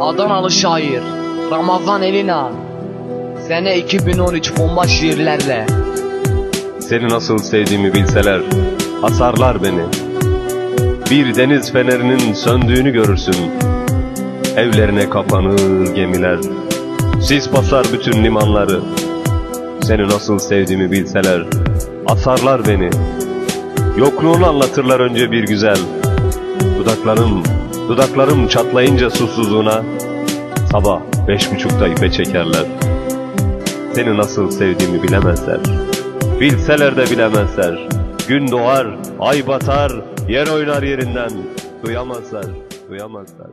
Adanalı şair Ramazan Elina Sene 2013 bomba şiirlerle Seni nasıl sevdiğimi bilseler asarlar beni. Bir deniz fenerinin söndüğünü görürsün. Evlerine kapanır gemiler. Sis basar bütün limanları. Seni nasıl sevdiğimi bilseler asarlar beni. Yokluğunu anlatırlar önce bir güzel. Dudaklarım, dudaklarım çatlayınca susuzluğuna sabah beş buçukta ipe çekerler. Seni nasıl sevdiğimi bilemezler. Bilseler de bilemezler. Gün doğar, ay batar, yer oynar yerinden. Duyamazlar, duyamazlar.